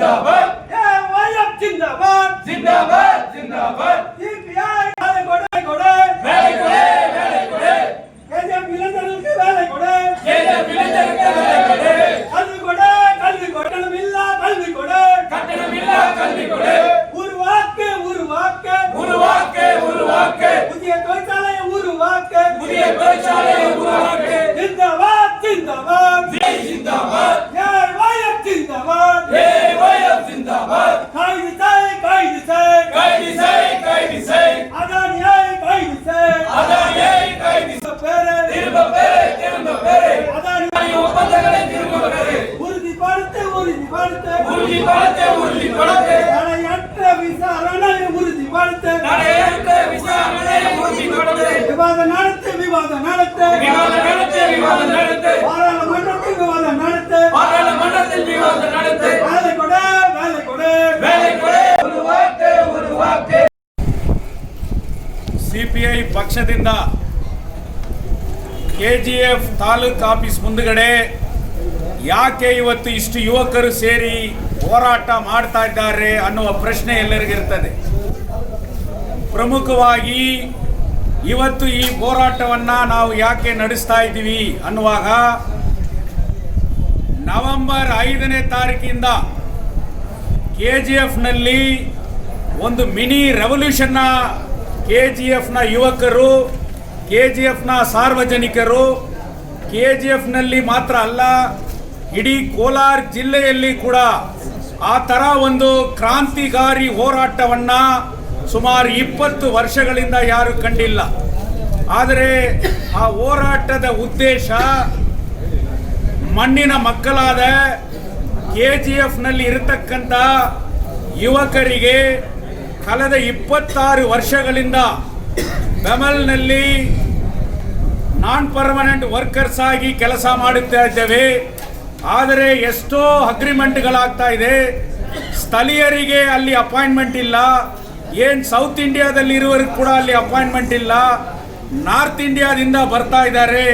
된다. ಪಕ್ಷದಿಂದ K G F taluk office ಮುಂದುಗಡೆ ಯಾಕೆ ಇವತ್ತು ಇಷ್ಟು ಯುವಕರು ಸೇರಿ ಹೋರಾಟ ಮಾಡ್ತಾ ಇದ್ದಾರೆ ಅನ್ನುವ ಪ್ರಶ್ನೆ ಎಲ್ಲರಿಗಿರ್ತದೆ ಪ್ರಮುಖವಾಗಿ ಇವತ್ತು ಈ ಹೋರಾಟವನ್ನು ನಾವು ಯಾಕೆ ನಡೆಸ್ತಾ ಇದ್ದೀವಿ ಅನ್ನುವಾಗ ನವೆಂಬರ್ ಐದನೇ ತಾರೀಕಿಂದ ಕೆ ಜಿ ಎಫ್ನಲ್ಲಿ ಒಂದು ಮಿನಿ ರೆವಲ್ಯೂಷನ್ನ ಕೆ ಜಿ ಎಫ್ನ ಯುವಕರು ಕೆ ಜಿ ಎಫ್ನ ಸಾರ್ವಜನಿಕರು ಕೆ ಜಿ ಎಫ್ನಲ್ಲಿ ಮಾತ್ರ ಅಲ್ಲ, ಇಡೀ ಕೋಲಾರ ಜಿಲ್ಲೆಯಲ್ಲಿ ಕೂಡ ಆ ಥರ ಒಂದು ಕ್ರಾಂತಿಕಾರಿ ಹೋರಾಟವನ್ನು ಸುಮಾರು ಇಪ್ಪತ್ತು ವರ್ಷಗಳಿಂದ ಯಾರು ಕಂಡಿಲ್ಲ. ಆದರೆ ಆ ಹೋರಾಟದ ಉದ್ದೇಶ ಮಣ್ಣಿನ ಮಕ್ಕಳಾದ ಕೆ ಜಿ ಎಫ್ನಲ್ಲಿ ಇರತಕ್ಕಂಥ ಯುವಕರಿಗೆ ಕಳೆದ ಇಪ್ಪತ್ತಾರು ವರ್ಷಗಳಿಂದ ಬೆಮಲ್ನಲ್ಲಿ ನಾನ್ ಪರ್ಮನೆಂಟ್ ವರ್ಕರ್ಸ್ ಆಗಿ ಕೆಲಸ ಮಾಡುತ್ತಾ ಇದ್ದೇವೆ. ಆದರೆ ಎಷ್ಟೋ ಅಗ್ರಿಮೆಂಟ್ಗಳಾಗ್ತಾ ಇದೆ. ಸ್ಥಳೀಯರಿಗೆ ಅಲ್ಲಿ ಅಪಾಯಿಂಟ್ಮೆಂಟ್ ಇಲ್ಲ. ಏನು ಸೌತ್ ಇಂಡಿಯಾದಲ್ಲಿ ಇರುವವರಿಗೆ ಕೂಡ ಅಲ್ಲಿ ಅಪಾಯಿಂಟ್ಮೆಂಟ್ ಇಲ್ಲ. ನಾರ್ತ್ ಇಂಡಿಯಾದಿಂದ ಬರ್ತಾ ಇದ್ದಾರೆ.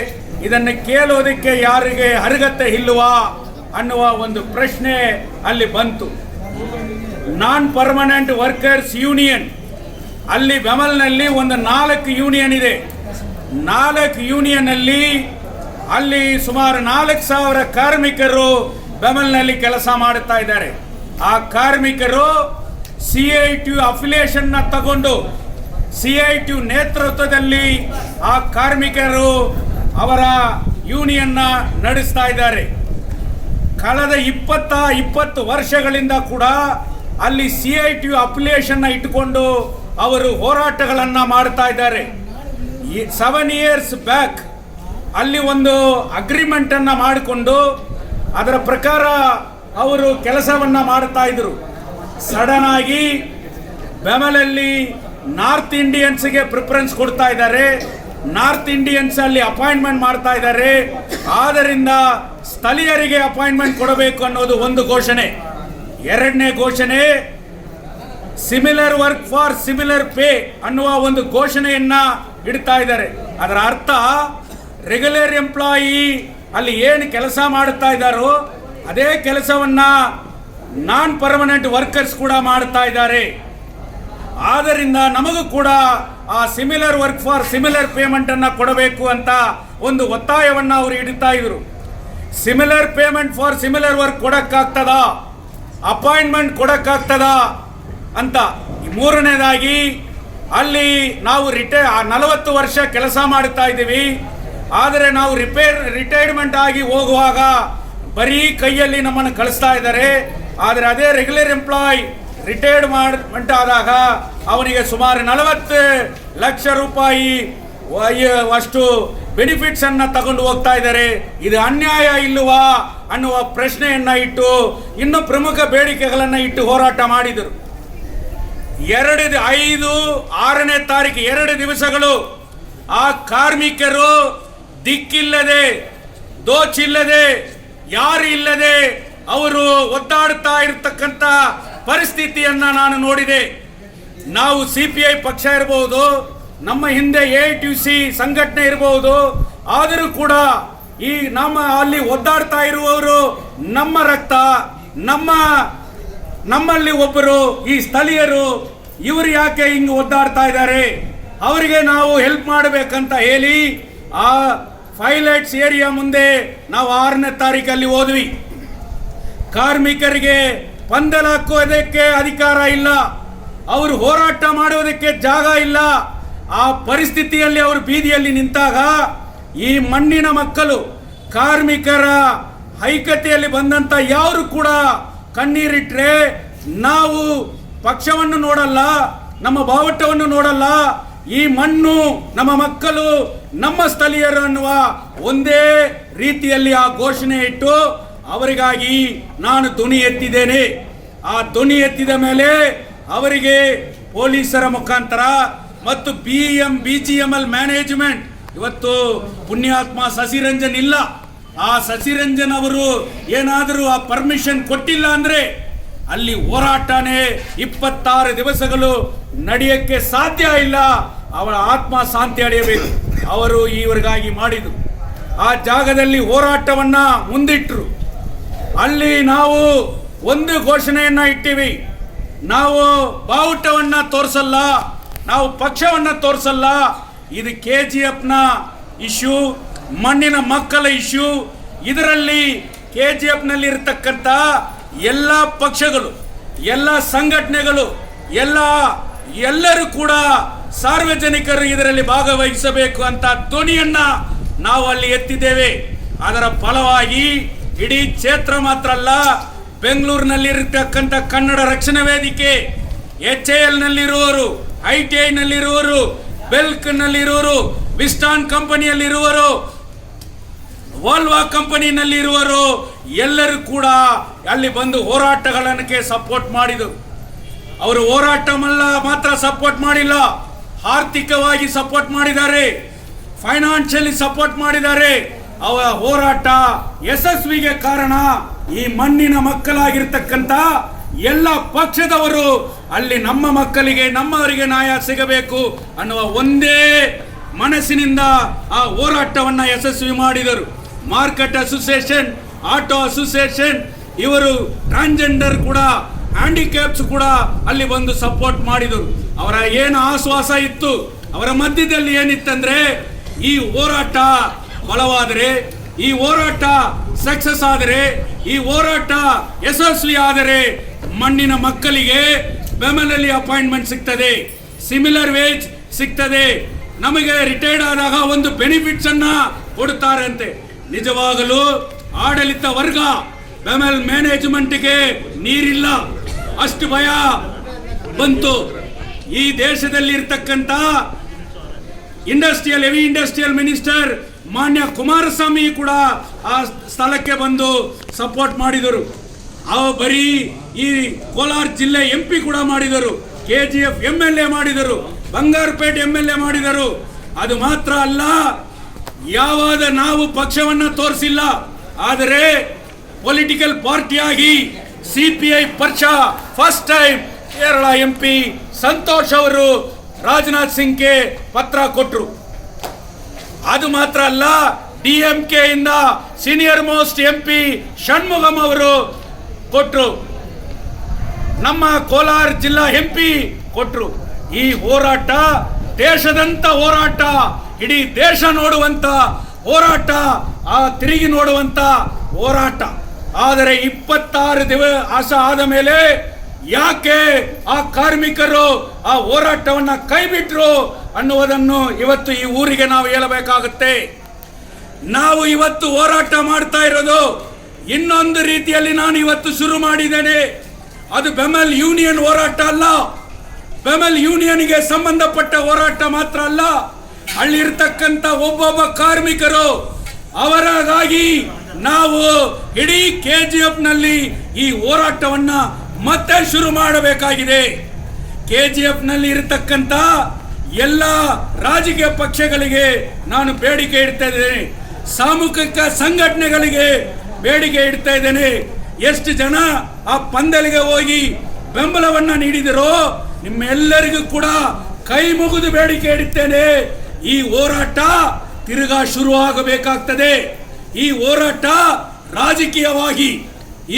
ಇದನ್ನು ಕೇಳೋದಕ್ಕೆ ಯಾರಿಗೆ ಅರ್ಹತೆ ಇಲ್ಲವಾ ಅನ್ನುವ ಒಂದು ಪ್ರಶ್ನೆ ಅಲ್ಲಿ ಬಂತು. ನಾನ್ ಪರ್ಮನೆಂಟ್ ವರ್ಕರ್ಸ್ ಯೂನಿಯನ್ ಅಲ್ಲಿ ಬೆಮಲ್ನಲ್ಲಿ ಒಂದು ನಾಲ್ಕು ಯೂನಿಯನ್ ಇದೆ. ನಾಲ್ಕು ಯೂನಿಯನ್ ಅಲ್ಲಿ ಸುಮಾರು ನಾಲ್ಕು ಸಾವಿರ ಕಾರ್ಮಿಕರು ಬೆಮಲ್ನಲ್ಲಿ ಕೆಲಸ ಮಾಡುತ್ತಾ ಇದ್ದಾರೆ. ಆ ಕಾರ್ಮಿಕರು ಸಿ ಐ ಟಿ ಅಫಿಲಿಯೇಷನ್ ತಗೊಂಡು ಸಿ ಐ ಟಿ ನೇತೃತ್ವದಲ್ಲಿ ಆ ಕಾರ್ಮಿಕರು ಅವರ ಯೂನಿಯನ್ನ ನಡೆಸ್ತಾ ಇದ್ದಾರೆ. ಕಳೆದ ಇಪ್ಪತ್ತ ಇಪ್ಪತ್ತು ವರ್ಷಗಳಿಂದ ಕೂಡ ಅಲ್ಲಿ ಸಿ ಐ ಟಿ ಅಪ್ಲಿಯೇಷನ್ನ ಇಟ್ಟುಕೊಂಡು ಅವರು ಹೋರಾಟಗಳನ್ನು ಮಾಡ್ತಾ ಇದ್ದಾರೆ. ಸೆವೆನ್ ಇಯರ್ಸ್ ಬ್ಯಾಕ್ ಅಲ್ಲಿ ಒಂದು ಅಗ್ರಿಮೆಂಟನ್ನು ಮಾಡಿಕೊಂಡು ಅದರ ಪ್ರಕಾರ ಅವರು ಕೆಲಸವನ್ನು ಮಾಡ್ತಾ ಇದ್ರು. ಸಡನ್ ಆಗಿ ಬೆಮಲಲ್ಲಿ ನಾರ್ತ್ ಇಂಡಿಯನ್ಸ್ಗೆ ಪ್ರಿಫರೆನ್ಸ್ ಕೊಡ್ತಾ ಇದ್ದಾರೆ. ನಾರ್ತ್ ಇಂಡಿಯನ್ಸ್ ಅಲ್ಲಿ ಅಪಾಯಿಂಟ್ಮೆಂಟ್ ಮಾಡ್ತಾ ಇದ್ದಾರೆ. ಆದ್ದರಿಂದ ಸ್ಥಳೀಯರಿಗೆ ಅಪಾಯಿಂಟ್ಮೆಂಟ್ ಕೊಡಬೇಕು ಅನ್ನೋದು ಒಂದು ಘೋಷಣೆ. ಎರಡನೇ ಘೋಷಣೆ similar work for similar pay ಅನ್ನುವ ಒಂದು ಘೋಷಣೆಯನ್ನ ಇಡ್ತಾ ಇದ್ದಾರೆ. ಅದರ ಅರ್ಥ ರೆಗ್ಯುಲರ್ ಎಂಪ್ಲಾಯಿ ಅಲ್ಲಿ ಏನು ಕೆಲಸ ಮಾಡುತ್ತಾ ಇದ್ದಾರೋ, ಅದೇ ಕೆಲಸವನ್ನ ನಾನ್ ಪರ್ಮನೆಂಟ್ ವರ್ಕರ್ಸ್ ಕೂಡ ಮಾಡ್ತಾ ಇದ್ದಾರೆ. ಆದ್ದರಿಂದ ನಮಗೂ ಕೂಡ ಆ similar work for similar payment ಅನ್ನ ಕೊಡಬೇಕು ಅಂತ ಒಂದು ಒತ್ತಾಯವನ್ನ ಅವರು ಇಡುತ್ತಾ ಇದ್ರು. Similar payment for similar work ಕೊಡಕ್ಕಾಗ್ತದ? Appointment ಕೊಡೋಕ್ಕಾಗ್ತದ ಅಂತ ಮೂರನೇದಾಗಿ ಅಲ್ಲಿ ನಾವು ರಿಟೈ ನಲವತ್ತು ವರ್ಷ ಕೆಲಸ ಮಾಡುತ್ತಾ ಇದ್ದೀವಿ. ಆದರೆ ನಾವು ರಿಪೇರ್, ರಿಟೈರ್ಮೆಂಟ್ ಆಗಿ ಹೋಗುವಾಗ ಬರೀ ಕೈಯಲ್ಲಿ ನಮ್ಮನ್ನು ಕಳಿಸ್ತಾ ಇದ್ದಾರೆ. ಆದರೆ ಅದೇ ರೆಗ್ಯುಲರ್ ಎಂಪ್ಲಾಯ್ ರಿಟೈರ್ಡ್ ಮಾಡ್ಮೆಂಟ್ ಆದಾಗ ಅವನಿಗೆ ಸುಮಾರು ನಲವತ್ತು ಲಕ್ಷ ರೂಪಾಯಿ ಅಷ್ಟು ಬೆನಿಫಿಟ್ಸನ್ನು ತಗೊಂಡು ಹೋಗ್ತಾ ಇದ್ದಾರೆ. ಇದು ಅನ್ಯಾಯ ಇಲ್ಲವಾ? ಅನ್ನುವ ಪ್ರಶ್ನೆಯನ್ನ ಇಟ್ಟು ಇನ್ನು ಪ್ರಮುಖ ಬೇಡಿಕೆಗಳನ್ನ ಇಟ್ಟು ಹೋರಾಟ ಮಾಡಿದರು. ಎರಡು ಐದು, ಆರನೇ ತಾರೀಕು ಎರಡು ದಿವಸಗಳು ಆ ಕಾರ್ಮಿಕರು ದಿಕ್ಕಿಲ್ಲದೆ, ದೋಚಿಲ್ಲದೆ, ಯಾರು ಇಲ್ಲದೆ ಅವರು ಒದ್ದಾಡ್ತಾ ಇರತಕ್ಕಂಥ ಪರಿಸ್ಥಿತಿಯನ್ನ ನಾನು ನೋಡಿದೆ. ನಾವು ಸಿ ಪಿ ಐ ಪಕ್ಷ ಇರಬಹುದು ನಮ್ಮ ಹಿಂದೆ ಎ ಟಿ ಸಿ ಸಂಘಟನೆ ಇರಬಹುದು ಆದರೂ ಕೂಡ ಈ ನಮ್ಮ ಅಲ್ಲಿ ಒದ್ದಾಡ್ತಾ ಇರುವವರು ನಮ್ಮ ರಕ್ತ, ನಮ್ಮ, ನಮ್ಮಲ್ಲಿ ಒಬ್ಬರು, ಈ ಸ್ಥಳೀಯರು, ಇವರು ಯಾಕೆ ಹಿಂಗೆ ಒದ್ದಾಡ್ತಾ ಇದ್ದಾರೆ? ಅವರಿಗೆ ನಾವು ಹೆಲ್ಪ್ ಮಾಡಬೇಕಂತ ಹೇಳಿ ಆ ಫೈಲೈಟ್ಸ್ ಏರಿಯಾ ಮುಂದೆ ನಾವು ಆರನೇ ತಾರೀಕಲ್ಲಿ ಹೋದ್ವಿ. ಕಾರ್ಮಿಕರಿಗೆ ಪಂದಲ ಹಾಕೋದಕ್ಕೆ ಅಧಿಕಾರ ಇಲ್ಲ. ಅವರು ಹೋರಾಟ ಮಾಡುವುದಕ್ಕೆ ಜಾಗ ಇಲ್ಲ. ಆ ಪರಿಸ್ಥಿತಿಯಲ್ಲಿ ಅವರು ಬೀದಿಯಲ್ಲಿ ನಿಂತಾಗ ಈ ಮಣ್ಣಿನ ಮಕ್ಕಳು, ಕಾರ್ಮಿಕರ ಐಕ್ಯತೆಯಲ್ಲಿ ಬಂದಂತ ಯಾರು ಕೂಡ ಕಣ್ಣೀರಿಟ್ಟರೆ ನಾವು ಪಕ್ಷವನ್ನು ನೋಡಲ್ಲ, ನಮ್ಮ ಬಾವಟವನ್ನು ನೋಡಲ್ಲ. ಈ ಮಣ್ಣು ನಮ್ಮ ಮಕ್ಕಳು, ನಮ್ಮ ಸ್ಥಳೀಯರು ಅನ್ನುವ ಒಂದೇ ರೀತಿಯಲ್ಲಿ ಆ ಘೋಷಣೆ ಇಟ್ಟು ಅವರಿಗಾಗಿ ನಾನು ಧ್ವನಿ ಎತ್ತಿದ್ದೇನೆ. ಆ ಧ್ವನಿ ಎತ್ತಿದ ಮೇಲೆ ಅವರಿಗೆ ಪೊಲೀಸರ ಮುಖಾಂತರ ಮತ್ತು B M B G M L management ಇವತ್ತು ಪುಣ್ಯಾತ್ಮ ಸಸಿರಂಜನ್ ಇಲ್ಲ. ಆ ಸಸಿರಂಜನ್ ಅವರು ಏನಾದರೂ ಆ ಪರ್ಮಿಷನ್ ಕೊಟ್ಟಿಲ್ಲ ಅಂದ್ರೆ ಅಲ್ಲಿ ಹೋರಾಟನೇ ಇಪ್ಪತ್ತಾರು ದಿವಸಗಳು ನಡೆಯಕ್ಕೆ ಸಾಧ್ಯ ಇಲ್ಲ. ಅವರ ಆತ್ಮ ಶಾಂತಿ ಅಡೆಯಬೇಕು. ಅವರು ಈವರೆಗಾಗಿ ಮಾಡಿದರು. ಆ ಜಾಗದಲ್ಲಿ ಹೋರಾಟವನ್ನ ಮುಂದಿಟ್ಟರು ಅಲ್ಲಿ ನಾವು ಒಂದು ಘೋಷಣೆಯನ್ನು ಇಟ್ಟಿವಿ. ನಾವು ಬಾವುಟವನ್ನು ತೋರಿಸಲ್ಲ, ನಾವು ಪಕ್ಷವನ್ನ ತೋರಿಸಲ್ಲ ಇದು ಕೆ ಜಿ ಎಫ್ನ ಇಶ್ಯೂ, ಮಣ್ಣಿನ ಮಕ್ಕಳ ಇಶ್ಯೂ, ಇದರಲ್ಲಿ ಕೆ ಜಿ ಎಫ್ನಲ್ಲಿ ಇರತಕ್ಕಂಥ ಎಲ್ಲ ಪಕ್ಷಗಳು, ಎಲ್ಲ ಸಂಘಟನೆಗಳು, ಎಲ್ಲ, ಎಲ್ಲರೂ ಕೂಡ ಸಾರ್ವಜನಿಕರು ಇದರಲ್ಲಿ ಭಾಗವಹಿಸಬೇಕು ಅಂತ ಧ್ವನಿಯನ್ನ ನಾವು ಅಲ್ಲಿ ಎತ್ತಿದ್ದೇವೆ. ಅದರ ಫಲವಾಗಿ ಇಡೀ ಕ್ಷೇತ್ರ ಮಾತ್ರ ಅಲ್ಲ, ಬೆಂಗಳೂರಿನಲ್ಲಿರತಕ್ಕಂಥ Kannada Rakshana Vedike, H A L ನಲ್ಲಿರುವವರು I T I ನಲ್ಲಿರುವವರು ಬೆಲ್ಕ್ ನಲ್ಲಿರುವವರು ವಿಸ್ಟಾನ್ ಕಂಪನಿಯಲ್ಲಿರುವರು, ವಾಲ್ವಾ ಕಂಪನಿನಲ್ಲಿರುವರು, ಎಲ್ಲರೂ ಕೂಡ ಅಲ್ಲಿ ಬಂದು ಹೋರಾಟಗಳನ್ನಕ್ಕೆ ಸಪೋರ್ಟ್ ಮಾಡಿದರು. ಅವರು ಹೋರಾಟ ಮಾತ್ರ ಸಪೋರ್ಟ್ ಮಾಡಿಲ್ಲ, ಆರ್ಥಿಕವಾಗಿ ಸಪೋರ್ಟ್ ಮಾಡಿದ್ದಾರೆ, ಫೈನಾನ್ಷಿಯಲಿ ಸಪೋರ್ಟ್ ಮಾಡಿದ್ದಾರೆ. ಅವರ ಹೋರಾಟ ಯಶಸ್ವಿಗೆ ಕಾರಣ ಈ ಮಣ್ಣಿನ ಮಕ್ಕಳಾಗಿರ್ತಕ್ಕಂಥ ಎಲ್ಲ ಪಕ್ಷದವರು ಅಲ್ಲಿ ನಮ್ಮ ಮಕ್ಕಳಿಗೆ, ನಮ್ಮವರಿಗೆ ನ್ಯಾಯ ಸಿಗಬೇಕು ಅನ್ನುವ ಒಂದೇ ಮನಸ್ಸಿನಿಂದ ಆ ಹೋರಾಟವನ್ನು ಯಶಸ್ವಿ ಮಾಡಿದರು. ಮಾರ್ಕೆಟ್ ಅಸೋಸಿಯೇಷನ್, ಆಟೋ ಅಸೋಸಿಯೇಷನ್, ಇವರು ಟ್ರಾನ್ಸ್ಜೆಂಡರ್ ಕೂಡ, ಹ್ಯಾಂಡಿಕ್ಯಾಪ್ಸ್ ಕೂಡ ಅಲ್ಲಿ ಬಂದು ಸಪೋರ್ಟ್ ಮಾಡಿದರು. ಅವರ ಏನು ಆಶ್ವಾಸ ಇತ್ತು, ಅವರ ಮಧ್ಯದಲ್ಲಿ ಏನಿತ್ತಂದ್ರೆ, ಈ ಹೋರಾಟ ಬಲವಾದರೆ, ಈ ಹೋರಾಟ ಸಕ್ಸಸ್ ಆದರೆ, ಈ ಹೋರಾಟ ಯಶಸ್ವಿ ಆದರೆ ಮಣ್ಣಿನ ಮಕ್ಕಳಿಗೆ ಬೆಮಲಲ್ಲಿ ಅಪಾಯಿಂಟ್ಮೆಂಟ್ ಸಿಗ್ತದೆ. ಸಿಮಿಲರ್ ವೇಜ್ ಸಿಗ್ತದೆ. ನಮಗೆ ರಿಟೈರ್ಡ್ ಆದಾಗ ಒಂದು ಬೆನಿಫಿಟ್ಸ್ ಅನ್ನ ಕೊಡುತ್ತಾರೆ ಅಂತೆ. ನಿಜವಾಗಲೂ ಆಡಳಿತ ವರ್ಗ ಬೆಮೆಲ್ ಮ್ಯಾನೇಜ್ಮೆಂಟ್ಗೆ ನೀರಿಲ್ಲ. ಅಷ್ಟು ಭಯ ಬಂತು. ಈ ದೇಶದಲ್ಲಿ ಇರ್ತಕ್ಕಂಥ ಇಂಡಸ್ಟ್ರಿಯಲ್ ಹೆವಿ ಇಂಡಸ್ಟ್ರಿಯಲ್ ಮಿನಿಸ್ಟರ್ ಮಾನ್ಯ ಕುಮಾರಸ್ವಾಮಿ ಕೂಡ ಆ ಸ್ಥಳಕ್ಕೆ ಬಂದು ಸಪೋರ್ಟ್ ಮಾಡಿದರು. ಅವ ಬರೀ ಈ ಕೋಲಾರ ಜಿಲ್ಲೆ ಎಂ ಪಿ ಕೂಡ ಮಾಡಿದರು K G F M L A ಮಾಡಿದರು, ಬಂಗಾರಪೇಟೆ ಎಂ ಎಲ್ ಎ ಮಾಡಿದರು. ಅದು ಮಾತ್ರ ಅಲ್ಲ, ಯಾವಾಗ ನಾವು ಪಕ್ಷವನ್ನು ತೋರಿಸಿಲ್ಲ, ಆದರೆ ಪೊಲಿಟಿಕಲ್ ಪಾರ್ಟಿಯಾಗಿ ಸಿ ಪಿ ಐ ಪಕ್ಷ first time Kerala M P Santosh ಅವರು ರಾಜನಾಥ್ ಸಿಂಗ್ಗೆ ಪತ್ರ ಕೊಟ್ಟರು ಅದು ಮಾತ್ರ ಅಲ್ಲ ಡಿ ಎಂ ಕೆ ಇಂದ senior most M P Shanmugam ಅವರು ಕೊಟ್ಟರು ನಮ್ಮ ಕೋಲಾರ ಜಿಲ್ಲಾ ಎಂ ಪಿ ಕೊಟ್ಟರು ಈ ಹೋರಾಟ ದೇಶದಂತ ಹೋರಾಟ, ಇಡೀ ದೇಶ ನೋಡುವಂತ ಹೋರಾಟ, ಆ ತಿರುಗಿ ನೋಡುವಂತ ಹೋರಾಟ. ಆದರೆ ಇಪ್ಪತ್ತಾರು ದಿವಸ ಆದ ಮೇಲೆ ಯಾಕೆ ಆ ಕಾರ್ಮಿಕರು ಆ ಹೋರಾಟವನ್ನ ಕೈಬಿಟ್ರು ಅನ್ನುವುದನ್ನು ಇವತ್ತು ಈ ಊರಿಗೆ ನಾವು ಹೇಳಬೇಕಾಗುತ್ತೆ. ನಾವು ಇವತ್ತು ಹೋರಾಟ ಮಾಡ್ತಾ ಇರೋದು ಇನ್ನೊಂದು ರೀತಿಯಲ್ಲಿ ನಾನು ಇವತ್ತು ಶುರು ಮಾಡಿದ್ದೇನೆ. ಅದು ಬೆಮಲ್ ಯೂನಿಯನ್ ಹೋರಾಟ ಅಲ್ಲ. ಬೆಮಲ್ ಯೂನಿಯನ್ಗೆ ಸಂಬಂಧಪಟ್ಟ ಹೋರಾಟ ಮಾತ್ರ ಅಲ್ಲ. ಅಲ್ಲಿರ್ತಕ್ಕಂಥ ಒಬ್ಬೊಬ್ಬ ಕಾರ್ಮಿಕರು ಅವರಾಗಿ ನಾವು ಇಡೀ ಕೆ ಜಿ ಎಫ್ನಲ್ಲಿ ಈ ಹೋರಾಟವನ್ನ ಮತ್ತೆ ಶುರು ಮಾಡಬೇಕಾಗಿದೆ. ಕೆ ಜಿ ಎಫ್ನಲ್ಲಿ ಇರತಕ್ಕಂತ ಎಲ್ಲ ರಾಜಕೀಯ ಪಕ್ಷಗಳಿಗೆ ನಾನು ಬೇಡಿಕೆ ಇಡ್ತಾ ಇದ್ದೇನೆ. ಸಾಮೂಹಿಕ ಸಂಘಟನೆಗಳಿಗೆ ಬೇಡಿಕೆ ಇಡ್ತಾ ಇದ್ದೇನೆ. ಎಷ್ಟು ಜನ ಆ ಪಂದಲಿಗೆ ಹೋಗಿ ಬೆಂಬಲವನ್ನ ನೀಡಿದರೋ ನಿಮ್ಮೆಲ್ಲರಿಗೂ ಕೂಡ ಕೈ ಮುಗಿದು ಬೇಡಿಕೆ ಇಡುತ್ತೇನೆ. ಈ ಹೋರಾಟ ತಿರುಗಾ ಶುರುವಾಗಬೇಕಾಗ್ತದೆ. ಈ ಹೋರಾಟ ರಾಜಕೀಯವಾಗಿ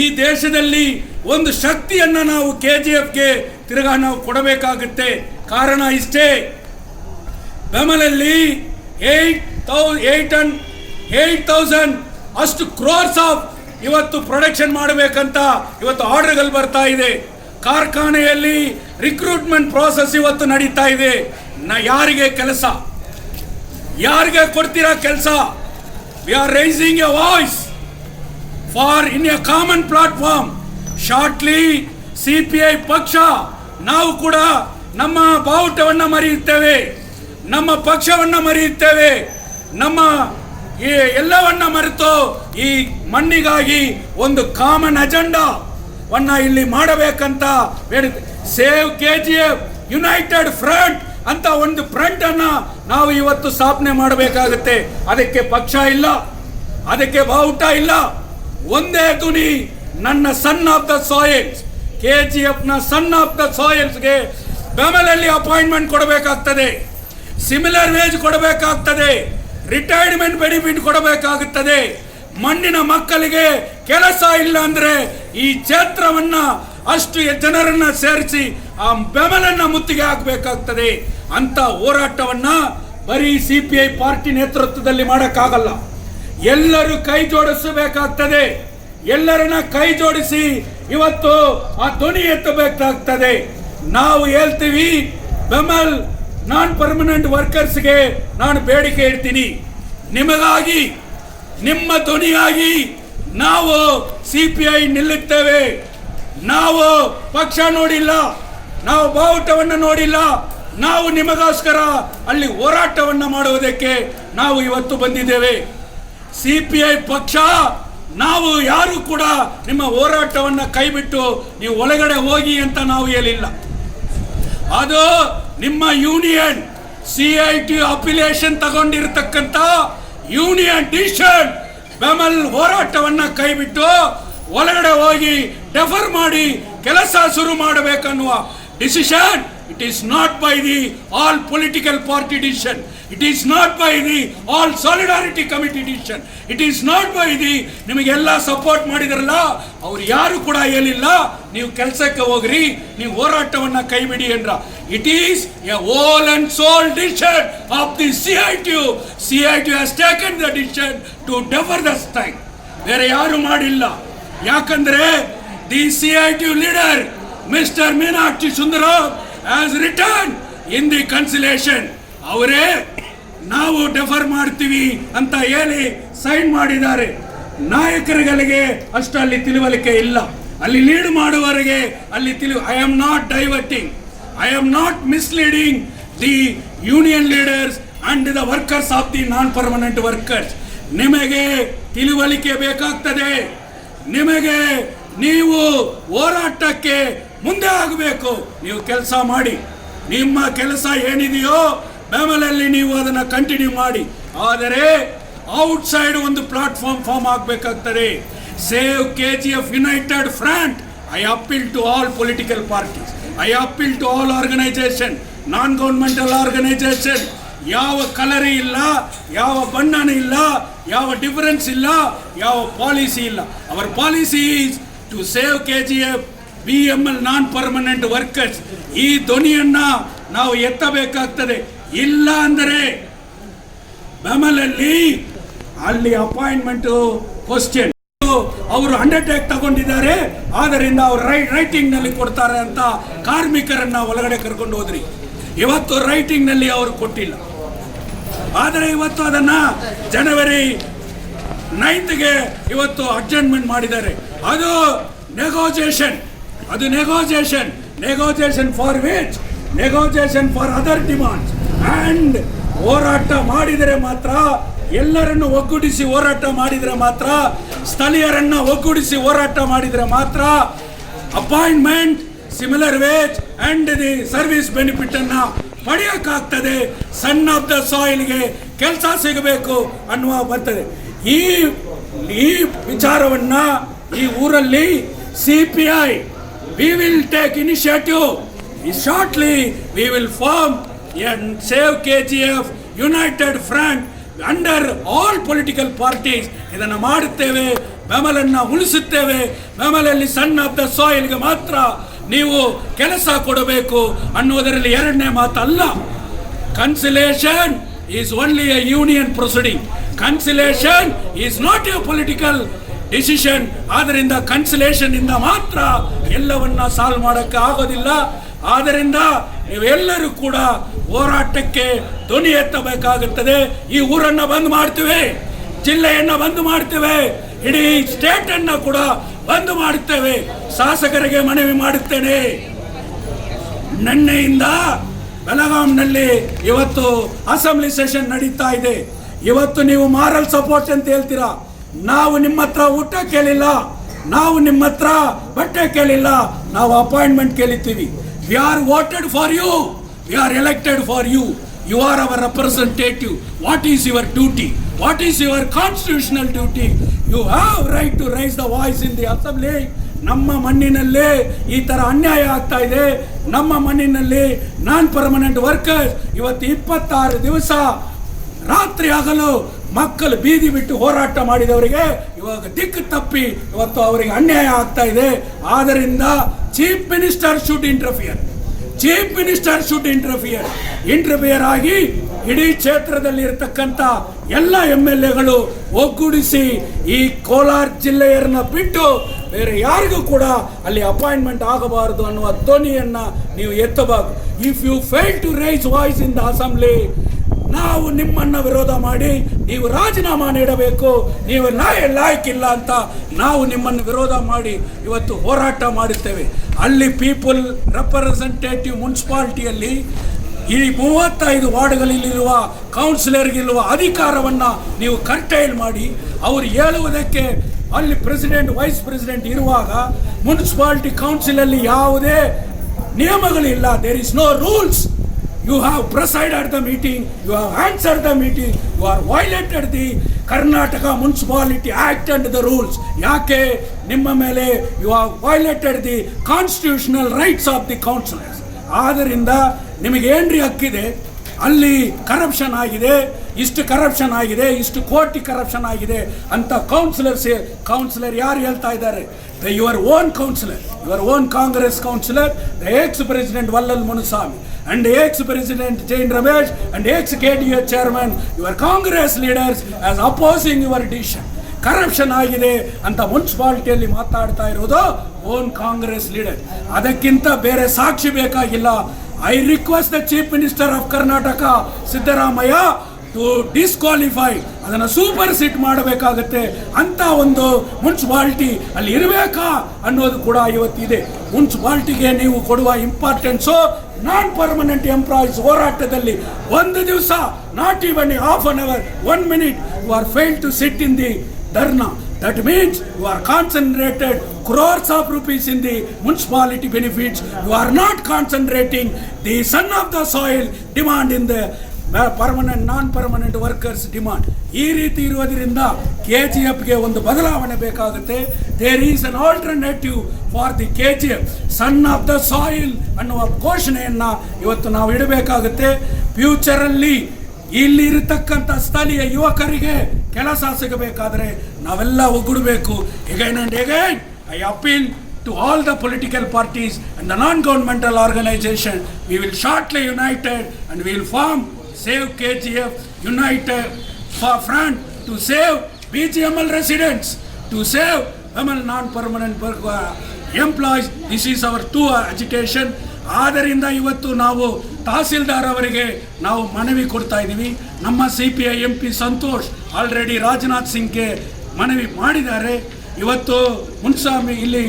ಈ ದೇಶದಲ್ಲಿ ಒಂದು ಶಕ್ತಿಯನ್ನ ನಾವು ಕೆ ಜಿ ಎಫ್ಗೆ ತಿರುಗಾ ನಾವು ಕೊಡಬೇಕಾಗುತ್ತೆ. ಕಾರಣ ಇಷ್ಟೇ. ಬೆಮಲಲ್ಲಿ eight thou eight and eight thousand ಅಷ್ಟು ಕ್ರೋರ್ಸ್ ಆಫ್ ಇವತ್ತು ಪ್ರೊಡಕ್ಷನ್ ಮಾಡಬೇಕಂತ ಇವತ್ತು ಆರ್ಡರ್ಗಳು ಬರ್ತಾ ಇದೆ. ಕಾರ್ಖಾನೆಯಲ್ಲಿ ರಿಕ್ರೂಟ್ಮೆಂಟ್ ಪ್ರಾಸೆಸ್ ಇವತ್ತು ನಡೀತಾ ಇದೆ. ನ ಯಾರಿಗೆ ಕೆಲಸ? ಯಾರಿಗೆ ಕೊಡ್ತೀರಾ ಕೆಲಸ? We are raising a voice for in a common platform shortly C P I ಪಕ್ಷ ನಾವು ಕೂಡ ನಮ್ಮ ಬಾವುಟವನ್ನು ಮರೆಯುತ್ತೇವೆ. ನಮ್ಮ ಪಕ್ಷವನ್ನು ಮರೆಯುತ್ತೇವೆ. ನಮ್ಮ ಈ ಎಲ್ಲವನ್ನ ಮರೆತು ಈ ಮಣ್ಣಿಗಾಗಿ ಒಂದು ಕಾಮನ್ ಅಜೆಂಡಾ ವನ್ನ ಇಲ್ಲಿ ಮಾಡಬೇಕಂತ save K G F united front ಅಂತ ಒಂದು ಫ್ರಂಟ್ ಅನ್ನ ನಾವು ಇವತ್ತು ಸ್ಥಾಪನೆ ಮಾಡಬೇಕಾಗುತ್ತೆ. ಅದಕ್ಕೆ ಪಕ್ಷ ಇಲ್ಲ, ಅದಕ್ಕೆ ಬಾವುಟ ಇಲ್ಲ. ಒಂದೇ ಧ್ವನಿ, ನನ್ನ son of the soils K G ಎಫ್ನ son of the ಸಾಯಿಲ್ಸ್ಗೆ ಬೆಮಲಲ್ಲಿ ಅಪಾಯಿಂಟ್ಮೆಂಟ್ ಕೊಡಬೇಕಾಗ್ತದೆ. ಸಿಮಿಲರ್ ವೇಜ್ ಕೊಡಬೇಕಾಗ್ತದೆ. ರಿಟೈರ್ಮೆಂಟ್ ಬೆನಿಫಿಟ್ ಕೊಡಬೇಕಾಗುತ್ತದೆ. ಮಣ್ಣಿನ ಮಕ್ಕಳಿಗೆ ಕೆಲಸ ಇಲ್ಲ ಅಂದ್ರೆ ಈ ಕ್ಷೇತ್ರವನ್ನ ಅಷ್ಟು ಜನರನ್ನ ಸೇರಿಸಿ ಆ ಬೆಮಲನ್ನ ಮುತ್ತಿಗೆ ಹಾಕಬೇಕಾಗ್ತದೆ. ಅಂತ ಹೋರಾಟವನ್ನ ಬರೀ ಸಿ ಪಿ ಐ ಪಾರ್ಟಿ ನೇತೃತ್ವದಲ್ಲಿ ಮಾಡೋಕ್ಕಾಗಲ್ಲ. ಎಲ್ಲರೂ ಕೈ ಜೋಡಿಸಬೇಕಾಗ್ತದೆ. ಎಲ್ಲರನ್ನ ಕೈ ಜೋಡಿಸಿ ಇವತ್ತು ಆ ಧ್ವನಿ ಎತ್ತಬೇಕಾಗ್ತದೆ. ನಾವು ಹೇಳ್ತೀವಿ, ಬೆಮಲ್ ನಾನ್ ಪರ್ಮನೆಂಟ್ ವರ್ಕರ್ಸ್ಗೆ ನಾನು ಬೇಡಿಕೆ ಇಡ್ತೀನಿ ನಿಮಗಾಗಿ, ನಿಮ್ಮ ಧ್ವನಿಯಾಗಿ ನಾವು ಸಿ ಪಿ ಐ ನಿಲ್ಲುತ್ತೇವೆ. ನಾವು ಪಕ್ಷ ನೋಡಿಲ್ಲ, ನಾವು ಬಾವುಟವನ್ನು ನೋಡಿಲ್ಲ, ನಾವು ನಿಮಗೋಸ್ಕರ ಅಲ್ಲಿ ಹೋರಾಟವನ್ನ ಮಾಡುವುದಕ್ಕೆ ನಾವು ಇವತ್ತು ಬಂದಿದ್ದೇವೆ. ಸಿ ಪಿ ಐ ಪಕ್ಷ, ನಾವು ಯಾರು ಕೂಡ ನಿಮ್ಮ ಹೋರಾಟವನ್ನ ಕೈಬಿಟ್ಟು ನೀವು ಒಳಗಡೆ ಹೋಗಿ ಅಂತ ನಾವು ಹೇಳಿಲ್ಲ. ಅದು ನಿಮ್ಮ union C I T affiliation ತಗೊಂಡಿರತಕ್ಕಂತ union decision BEML ಹೋರಾಟವನ್ನ ಕೈಬಿಟ್ಟು ಒಳಗಡೆ ಹೋಗಿ ಡೆಫರ್ ಮಾಡಿ ಕೆಲಸ ಶುರು ಮಾಡಬೇಕನ್ನುವ decision it is not by the all political party decision it is not by the all solidarity committee decision it is not by the ನಿಮಗೆಲ್ಲ support ಮಾಡಿದ್ರಲ್ಲ, ಅವ್ರು ಯಾರು ಕೂಡ ಹೇಳಿಲ್ಲ, ನೀವು ಕೆಲಸಕ್ಕೆ ಹೋಗ್ರಿ, ನೀವು ಹೋರಾಟವನ್ನು ಕೈ ಬಿಡಿ ಅಂದ್ರ. It is a whole and sole decision of the C I T C I T has taken the decision to defer the strike ಬೇರೆ ಯಾರು ಮಾಡಿಲ್ಲ. ಯಾಕಂದ್ರೆ the C I T leader mister Meenakshi Sundaram as return in the conciliation ಅವರೇ, ನಾವು defer ಮಾಡ್ತೀವಿ ಅಂತ ಹೇಳಿ sign ಮಾಡಿದ್ದಾರೆ. ನಾಯಕರುಗಳಿಗೆ ಅಷ್ಟು ಅಲ್ಲಿ ತಿಳುವಳಿಕೆ ಇಲ್ಲ. ಅಲ್ಲಿ ಲೀಡ್ ಮಾಡುವವರಿಗೆ ಅಲ್ಲಿ ತಿಳಿ I am not diverting I am not misleading the union leaders and the workers of the non permanent workers ನಿಮಗೆ ತಿಳುವಳಿಕೆ ಬೇಕಾಗ್ತದೆ. ನಿಮಗೆ ನೀವು ಹೋರಾಟಕ್ಕೆ ಮುಂದೆ ಆಗಬೇಕು. ನೀವು ಕೆಲಸ ಮಾಡಿ. ನಿಮ್ಮ ಕೆಲಸ ಏನಿದೆಯೋ ಬೆಮಲಲ್ಲಿ ನೀವು ಅದನ್ನು ಕಂಟಿನ್ಯೂ ಮಾಡಿ. ಆದರೆ ಔಟ್ಸೈಡ್ ಒಂದು platform form ಆಗಬೇಕಾಗ್ತದೆ. Save K G F united front I appeal to all political parties I appeal to all organisation non governmental organisation ಯಾವ ಕಲರ್ ಇಲ್ಲ, ಯಾವ ಬಣ್ಣನೂ ಇಲ್ಲ, ಯಾವ ಡಿಫರೆನ್ಸ್ ಇಲ್ಲ, ಯಾವ ಪಾಲಿಸಿ ಇಲ್ಲ. Our policy is to save K G F B M L non permanent workers ಈ ಧ್ವನಿಯನ್ನ ನಾವು ಎತ್ತಬೇಕಾಗ್ತದೆ. ಇಲ್ಲ ಅಂದರೆ ಬೆಮಲಲ್ಲಿ ಅಲ್ಲಿ ಅಪಾಯಿಂಟ್ಮೆಂಟ್ ಕ್ವಶನ್ ಅವರು ಅಂಡರ್ಟೇಕ್ ತಗೊಂಡಿದ್ದಾರೆ, ಆದ್ದರಿಂದ ಅವ್ರು ರೈ ರೈಟಿಂಗ್ನಲ್ಲಿ ಕೊಡ್ತಾರೆ ಅಂತ ಕಾರ್ಮಿಕರನ್ನ ಒಳಗಡೆ ಕರ್ಕೊಂಡು ಹೋದ್ರಿ. ಇವತ್ತು ರೈಟಿಂಗ್ನಲ್ಲಿ ಅವರು ಕೊಟ್ಟಿಲ್ಲ. ಆದರೆ ಇವತ್ತು ಅದನ್ನ ಜನವರಿ ನೈನ್ತ್ಗೆ ಇವತ್ತು ಅಡ್ಜಸ್ಟ್ಮೆಂಟ್ ಮಾಡಿದ್ದಾರೆ. ಅದು ನೆಗೋಸಿಯೇಷನ್ ಅದು negotiation negotiation for wage negotiation for other demands and ಹೋರಾಟ ಮಾಡಿದರೆ ಮಾತ್ರ, ಎಲ್ಲರನ್ನು ಒಗ್ಗೂಡಿಸಿ ಹೋರಾಟ ಮಾಡಿದರೆ ಮಾತ್ರ, ಸ್ಥಳೀಯರನ್ನು ಒಗ್ಗೂಡಿಸಿ ಹೋರಾಟ ಮಾಡಿದರೆ ಮಾತ್ರ appointment similar wage and the service benefit ಪಡೆಯೋಕ್ಕಾಗ್ತದೆ. ಪಡೆಯಕ್ಕಾಗ್ತದೆ ಸನ್ ಆಫ್ ದ ಸಾಯಿಲ್ಗೆ ಕೆಲಸ ಸಿಗಬೇಕು ಅನ್ನುವ ಬರ್ತದೆ. ಈ ಈ ವಿಚಾರವನ್ನ ಈ ಊರಲ್ಲಿ C P I will take initiative shortly we will form save K G F united front under all political parties ಇದನ್ನು ಮಾಡುತ್ತೇವೆ ಬೆಮಲನ್ನು ಉಳಿಸುತ್ತೇವೆ. ಬೆಮಲಲ್ಲಿ ಸಣ್ಣ ಆಫ್ ದ ಸಾಯಿಲ್ಗೆ ಮಾತ್ರ ನೀವು ಕೆಲಸ ಕೊಡಬೇಕು ಅನ್ನೋದರಲ್ಲಿ ಎರಡನೇ ಮಾತಲ್ಲ. Conciliation is only a union proceeding conciliation is not a political decision. ಆದ್ದರಿಂದ ಕನ್ಸಲೇಷನ್ ಇಂದ ಮಾತ್ರ ಎಲ್ಲವನ್ನ ಸಾಲ್ವ್ ಮಾಡೋಕ್ಕೆ ಆಗೋದಿಲ್ಲ. ಆದ್ದರಿಂದ ನೀವೆಲ್ಲರೂ ಕೂಡ ಹೋರಾಟಕ್ಕೆ ಧ್ವನಿ ಎತ್ತಬೇಕಾಗುತ್ತದೆ. ಈ ಊರನ್ನ ಬಂದ್ ಮಾಡ್ತೇವೆ, ಜಿಲ್ಲೆಯನ್ನ ಬಂದ್ ಮಾಡ್ತೇವೆ, ಇಡೀ ಸ್ಟೇಟ್ ಕೂಡ ಬಂದ್ ಮಾಡುತ್ತೇವೆ ಶಾಸಕರಿಗೆ ಮನವಿ ಮಾಡುತ್ತೇನೆ. ನಿನ್ನೆಯಿಂದ ಬೆಳಗಾಂನಲ್ಲಿ ಇವತ್ತು ಅಸೆಂಬ್ಲಿ ಸೆಷನ್ ನಡೀತಾ ಇದೆ. ಇವತ್ತು ನೀವು ಮಾರಲ್ ಸಪೋರ್ಟ್ ಅಂತ ಹೇಳ್ತೀರಾ? ನಾವು ನಿಮ್ಮ ಹತ್ರ ಊಟ ಕೇಳಿಲ್ಲ, ನಾವು ನಿಮ್ಮ ಹತ್ರ ಬಟ್ಟೆ ಕೇಳಿಲ್ಲ, ನಾವು ಅಪಾಯಿಂಟ್ಮೆಂಟ್ ಕೇಳಿದ್ದೀವಿ we are voted for you we are elected for you you are our representative what is your duty what is your constitutional duty you have right to raise the voice in the assembly ನಮ್ಮ ಮಣ್ಣಿನಲ್ಲೇ ಈ ಥರ ಅನ್ಯಾಯ ಆಗ್ತಾ ಇದೆ. ನಮ್ಮ ಮಣ್ಣಿನಲ್ಲಿ ನಾನ್ permanent workers ಇವತ್ತು ಇಪ್ಪತ್ತಾರು ದಿವಸ ರಾತ್ರಿ ಹಗಲು ಮಕ್ಕಳು ಬೀದಿ ಬಿಟ್ಟು ಹೋರಾಟ ಮಾಡಿದವರಿಗೆ ಇವಾಗ ದಿಕ್ಕು ತಪ್ಪಿ ಇವತ್ತು ಅವರಿಗೆ ಅನ್ಯಾಯ ಆಗ್ತಾ ಇದೆ. ಆದ್ದರಿಂದ chief minister should interfere. Chief minister should interfere. Interfere ಆಗಿ ಇಡೀ ಕ್ಷೇತ್ರದಲ್ಲಿ ಇರತಕ್ಕಂಥ ಎಲ್ಲ ಎಂ ಎಲ್ ಎಗಳು ಒಗ್ಗೂಡಿಸಿ ಈ ಕೋಲಾರ ಜಿಲ್ಲೆಯರನ್ನ ಬಿಟ್ಟು ಬೇರೆ ಯಾರಿಗೂ ಕೂಡ ಅಲ್ಲಿ ಅಪಾಯಿಂಟ್ಮೆಂಟ್ ಆಗಬಾರದು ಅನ್ನುವ ಧ್ವನಿಯನ್ನು ನೀವು ಎತ್ತಬಾರದು. If you fail to raise voice in the assembly ನಾವು ನಿಮ್ಮನ್ನ ವಿರೋಧ ಮಾಡಿ ನೀವು ರಾಜೀನಾಮೆ ನೀಡಬೇಕು, ನೀವು ಲಾಯ ಲಾಯ್ಕಿಲ್ಲ ಅಂತ ನಾವು ನಿಮ್ಮನ್ನು ವಿರೋಧ ಮಾಡಿ ಇವತ್ತು ಹೋರಾಟ ಮಾಡುತ್ತೇವೆ. ಅಲ್ಲಿ ಪೀಪಲ್ ರೆಪ್ರೆಸೆಂಟೇಟಿವ್ ಮುನ್ಸಿಪಾಲ್ಟಿಯಲ್ಲಿ ಈ ಮೂವತ್ತೈದು ವಾರ್ಡ್ಗಳಲ್ಲಿರುವ ಕೌನ್ಸಿಲರ್ಗಿರುವ ಅಧಿಕಾರವನ್ನು ನೀವು ಕಂಟೈಲ್ ಮಾಡಿ, ಅವರು ಹೇಳುವುದಕ್ಕೆ ಅಲ್ಲಿ ಪ್ರೆಸಿಡೆಂಟ್, ವೈಸ್ ಪ್ರೆಸಿಡೆಂಟ್ ಇರುವಾಗ ಮುನ್ಸಿಪಾಲ್ಟಿ ಕೌನ್ಸಿಲಲ್ಲಿ ಯಾವುದೇ ನಿಯಮಗಳಿಲ್ಲ. There is no rules you have presided the meeting, you have answered the meeting, you are violated the Karnataka Municipality Act and the rules. ಯಾಕೆ? ನಿಮ್ಮ ಮೇಲೆ you have violated the constitutional rights of the councillors ಆದ್ದರಿಂದ ನಿಮಗೆ ಏನ್ರಿ ಹಕ್ಕಿದೆ ಅಲ್ಲಿ corruption ಆಗಿದೆ ಇಷ್ಟು ಕರಪ್ಷನ್ ಆಗಿದೆ ಇಷ್ಟು ಕೋಟಿ ಕರಪ್ಷನ್ ಆಗಿದೆ ಅಂತ ಕೌನ್ಸಿಲರ್ಸ್ ಕೌನ್ಸಿಲರ್ ಯಾರು ಹೇಳ್ತಾ ಇದ್ದಾರೆ? Your own councillor your own Congress councillor the ex president Vallal Munuswamy and ex-president Jain Ramesh and ex-KDA chairman, your Congress leaders as opposing your decision. Corruption ಆಗಿದೆ ಅಂತ ಮುನ್ಸಿಪಾಲಿಟಿಯಲ್ಲಿ ಮಾತಾಡ್ತಾ ಇರೋದು ಓನ್ ಕಾಂಗ್ರೆಸ್ ಲೀಡರ್ ಅದಕ್ಕಿಂತ ಬೇರೆ ಸಾಕ್ಷಿ ಬೇಕಾಗಿಲ್ಲ I request the chief minister of Karnataka Siddaramaiah disqualify ಅದನ್ನು supersede ಮಾಡಬೇಕಾಗತ್ತೆ. ಅಂತ ಒಂದು ಮುನ್ಸಿಪಾಲ್ಟಿ ಅಲ್ಲಿ ಇರಬೇಕಾ ಅನ್ನೋದು ಕೂಡ ಇವತ್ತಿದೆ. ಮುನ್ಸಿಪಾಲ್ಟಿಗೆ ನೀವು ಕೊಡುವ ಇಂಪಾರ್ಟೆನ್ಸು ನಾನ್ ಪರ್ಮನೆಂಟ್ ಎಂಪ್ಲಾಯೀಸ್ ಹೋರಾಟದಲ್ಲಿ ಒಂದು ದಿವಸ not even half an hour one minute you are fail to sit in the dharna that means you are concentrated crores of rupees in the municipality benefits you are not concentrating the son of the soil demand in the permanent non permanent workers demand ಈ ರೀತಿ ಇರುವುದರಿಂದ K G ಎಫ್ಗೆ ಒಂದು ಬದಲಾವಣೆ ಬೇಕಾಗುತ್ತೆ. There is an alternative for the K G F son of the soil ಅನ್ನುವ ಘೋಷಣೆಯನ್ನು ಇವತ್ತು ನಾವು ಇಡಬೇಕಾಗುತ್ತೆ. ಫ್ಯೂಚರಲ್ಲಿ ಇಲ್ಲಿ ಇರತಕ್ಕಂಥ ಸ್ಥಳೀಯ ಯುವಕರಿಗೆ ಕೆಲಸ ಸಿಗಬೇಕಾದರೆ ನಾವೆಲ್ಲ ಒಗ್ಗೂಡಬೇಕು. Again and again I appeal to all the political parties and the non governmental organisation we will shortly united and we will form save K G F united for front to save B G M L residents to save M L non permanent work employees this is our to education ಆದ್ದರಿಂದ ಇವತ್ತು ನಾವು ತಹಸೀಲ್ದಾರ್ ಅವರಿಗೆ ನಾವು ಮನವಿ ಕೊಡ್ತಾ ಇದ್ದೀವಿ. ನಮ್ಮ C P I M P Santosh already Rajnath ಸಿಂಗ್ಗೆ ಮನವಿ ಮಾಡಿದ್ದಾರೆ. ಇವತ್ತು ಮುನ್ಸ್ವಾಮಿ ಇಲ್ಲಿ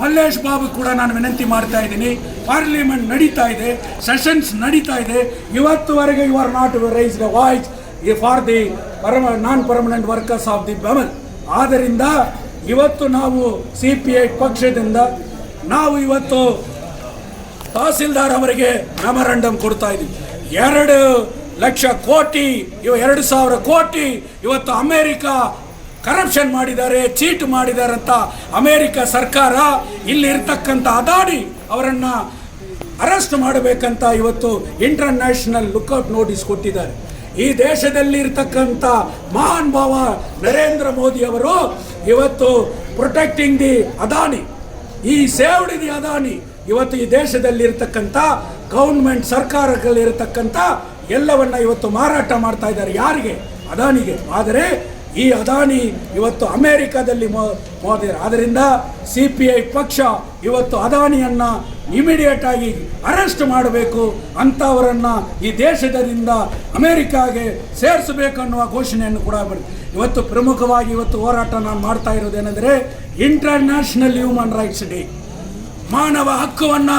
ಮಲ್ಲೇಶ್ ಬಾಬು ಕೂಡ ನಾನು ವಿನಂತಿ ಮಾಡ್ತಾ ಇದ್ದೀನಿ. ಪಾರ್ಲಿಮೆಂಟ್ ನಡೀತಾ ಇದೆ, ಸೆಷನ್ಸ್ ನಡೀತಾ ಇದೆ. ಇವತ್ತುವರೆಗೆ you are not raise the voice for the perm, non permanent workers of the BEML. ಆದ್ದರಿಂದ ಇವತ್ತು ನಾವು ಸಿ ಪಿ ಐ ಪಕ್ಷದಿಂದ, ನಾವು ಇವತ್ತು ತಹಸೀಲ್ದಾರ್ ಅವರಿಗೆ ಮೆಮೊರಂಡಮ್ ಕೊಡ್ತಾ ಇದ್ದೀವಿ. ಎರಡು ಲಕ್ಷ ಕೋಟಿ, ಇವ ಎರಡು ಸಾವಿರ ಕೋಟಿ ಇವತ್ತು ಅಮೇರಿಕ ಕರಪ್ಷನ್ ಮಾಡಿದ್ದಾರೆ ಚೀಟ್ ಮಾಡಿದ್ದಾರೆ ಅಂತ ಅಮೇರಿಕ ಸರ್ಕಾರ ಇಲ್ಲಿರ್ತಕ್ಕಂಥ ಅದಾಡಿ ಅವರನ್ನು ಅರೆಸ್ಟ್ ಮಾಡಬೇಕಂತ ಇವತ್ತು ಇಂಟರ್ನ್ಯಾಷನಲ್ ಲುಕ್ಔಟ್ ನೋಟಿಸ್ ಕೊಟ್ಟಿದ್ದಾರೆ. ಈ ದೇಶದಲ್ಲಿ ಇರ್ತಕ್ಕಂಥ ಮಹಾನ್ ಭಾವ ನರೇಂದ್ರ ಮೋದಿ ಅವರು ಇವತ್ತು ಪ್ರೊಟೆಕ್ಟಿಂಗ್ ದಿ ಅದಾನಿ ಈ ಸೇವ್ಡ್ ದಿ ಅದಾನಿ ಇವತ್ತು ಈ ದೇಶದಲ್ಲಿರ್ತಕ್ಕಂಥ ಗೌರ್ಮೆಂಟ್ ಸರ್ಕಾರಗಳಿರತಕ್ಕಂಥ ಎಲ್ಲವನ್ನ ಇವತ್ತು ಮಾರಾಟ ಮಾಡ್ತಾ ಇದ್ದಾರೆ ಯಾರಿಗೆ? ಅದಾನಿಗೆ. ಆದರೆ ಈ ಅದಾನಿ ಇವತ್ತು ಅಮೆರಿಕದಲ್ಲಿ ಮೋದಿ ಆದ್ದರಿಂದ ಸಿ ಪಿ ಐ ಪಕ್ಷ ಇವತ್ತು ಅದಾನಿಯನ್ನ ಇಮಿಡಿಯೇಟ್ ಆಗಿ ಅರೆಸ್ಟ್ ಮಾಡಬೇಕು ಅಂಥವರನ್ನು ಈ ದೇಶದಿಂದ ಅಮೆರಿಕಾಗೆ ಸೇರಿಸಬೇಕನ್ನುವ ಘೋಷಣೆಯನ್ನು ಕೂಡ ಇವತ್ತು ಪ್ರಮುಖವಾಗಿ ಇವತ್ತು ಹೋರಾಟ ನಾನು ಮಾಡ್ತಾ ಇರೋದೇನೆಂದರೆ ಇಂಟರ್ನ್ಯಾಷನಲ್ ಹ್ಯೂಮನ್ ರೈಟ್ಸ್ ಡೇ ಮಾನವ ಹಕ್ಕುವನ್ನ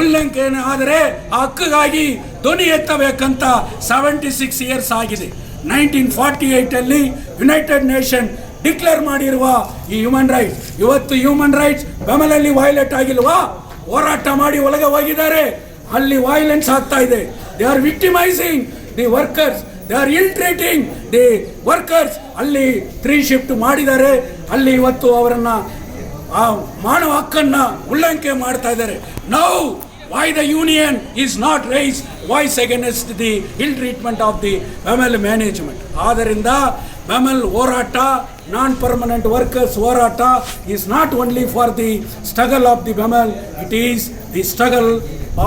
ಉಲ್ಲಂಘನೆ ಆದರೆ ಆ ಹಕ್ಕಿಗಾಗಿ ಧ್ವನಿ ಎತ್ತಬೇಕಂತ ಸೆವೆಂಟಿ ಸಿಕ್ಸ್ ಇಯರ್ಸ್ ಆಗಿದೆ. ನೈನ್ಟೀನ್ ಫಾರ್ಟಿ ಏಯ್ಟಲ್ಲಿ ಯುನೈಟೆಡ್ ನೇಷನ್ ಡಿಕ್ಲೇರ್ ಮಾಡಿರುವ ಈ ಹ್ಯೂಮನ್ ರೈಟ್ಸ್. ಇವತ್ತು ಹ್ಯೂಮನ್ ರೈಟ್ಸ್ ಬೆಮಲಲ್ಲಿ ವೈಲೇಟ್ ಆಗಿಲ್ವಾ? ಹೋರಾಟ ಮಾಡಿ ಒಳಗೆ ಹೋಗಿದ್ದಾರೆ. ಅಲ್ಲಿ ವೈಲೆನ್ಸ್ ಆಗ್ತಾ ಇದೆ. They are victimising the workers they are ill treating the workers ಅಲ್ಲಿ ತ್ರೀ ಶಿಫ್ಟ್ ಮಾಡಿದ್ದಾರೆ. ಅಲ್ಲಿ ಇವತ್ತು ಅವರನ್ನು, ಆ ಮಾನವ ಹಕ್ಕನ್ನು ಉಲ್ಲಂಘನೆ ಮಾಡ್ತಾ ಇದ್ದಾರೆ. Now why the union is not raise voice against the ill treatment of the BEML management ಆದ್ದರಿಂದ ಬೆಮೆಲ್ ಹೋರಾಟ ನಾನ್ ಪರ್ಮನೆಂಟ್ ವರ್ಕರ್ಸ್ ಹೋರಾಟ is not only for the struggle of the BEML it is the struggle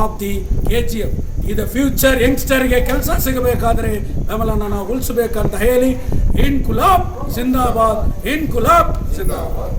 of the K G F ಇದು future ಯಂಗ್ಸ್ಟರ್ಗೆ ಕೆಲಸ ಸಿಗಬೇಕಾದ್ರೆ ಬೆಮಲನ್ನು ನಾವು ಉಳಿಸಬೇಕಂತ ಹೇಳಿ ಇನ್ ಕುಲಾಬ್ ಸಿಂದಾಬಾದ್ ಇನ್ ಕುಲಾಬ್ ಸಿಂದಾಬಾದ್.